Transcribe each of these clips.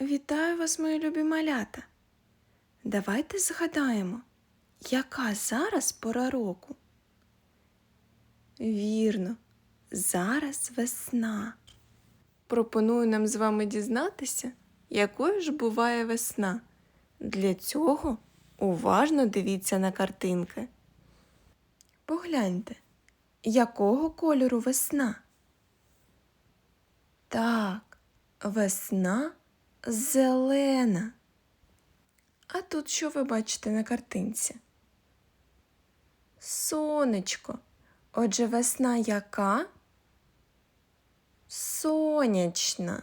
Вітаю вас, мої любі малята. Давайте згадаємо, яка зараз пора року. Вірно, зараз весна. Пропоную нам з вами дізнатися, якою ж буває весна. Для цього уважно дивіться на картинки. Погляньте, якого кольору весна? Так, весна зелена. А тут що ви бачите на картинці? Сонечко. Отже, весна яка? Сонячна.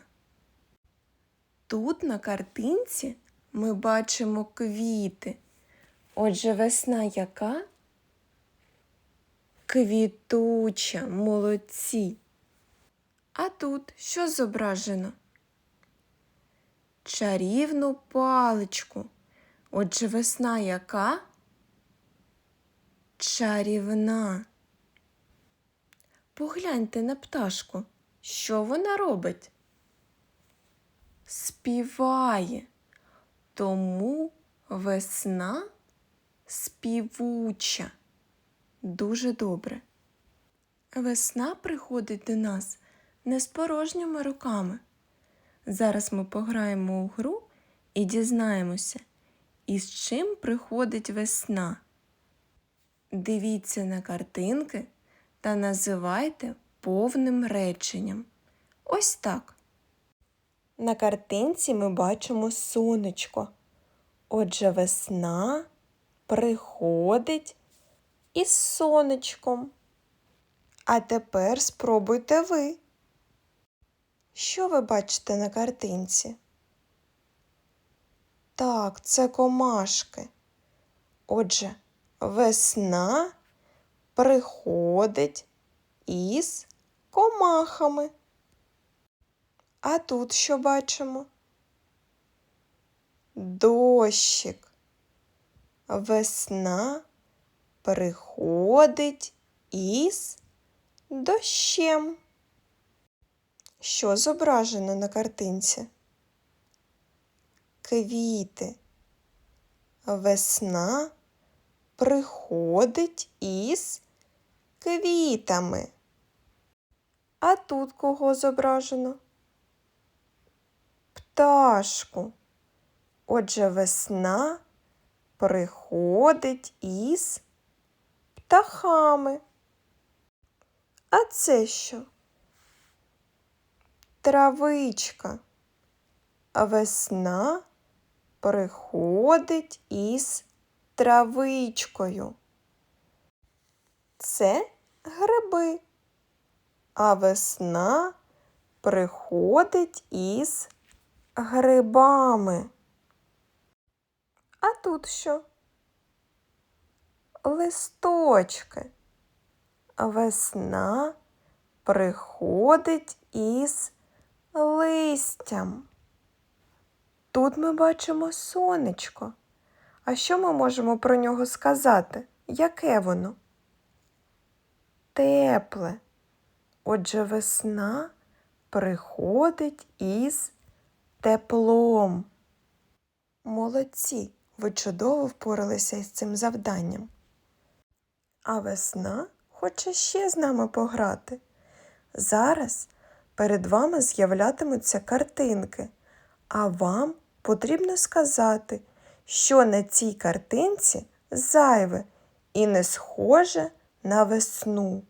Тут на картинці ми бачимо квіти. Отже, весна яка? Квітуча, молодці. А тут що зображено? Чарівну паличку. Отже, весна яка? Чарівна. Погляньте на пташку. Що вона робить? Співає. Тому весна співуча. Дуже добре. Весна приходить до нас не з порожніми руками. Зараз ми пограємо у гру і дізнаємося, із чим приходить весна. Дивіться на картинки та називайте повним реченням. Ось так. На картинці ми бачимо сонечко. Отже, весна приходить із сонечком. А тепер спробуйте ви. Що ви бачите на картинці? Так, це комашки. Отже, весна приходить із комахами. А тут що бачимо? Дощик. Весна приходить із дощем. Що зображено на картинці? Квіти. Весна приходить із квітами. А тут кого зображено? Пташку. Отже, весна приходить із птахами. А це що? Травичка. Весна приходить із травичкою. Це гриби. А весна приходить із грибами. А тут що? Листочки. Весна приходить із листям. Тут ми бачимо сонечко. А що ми можемо про нього сказати? Яке воно? Тепле. Отже, весна приходить із теплом. Молодці, ви чудово впоралися із цим завданням. А весна хоче ще з нами пограти. Зараз перед вами з'являтимуться картинки, а вам потрібно сказати, що на цій картинці зайве і не схоже на весну.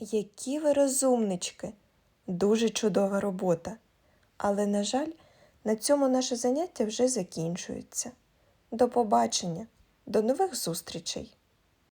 Які ви розумнички! Дуже чудова робота. Але, на жаль, на цьому наше заняття вже закінчується. До побачення, до нових зустрічей!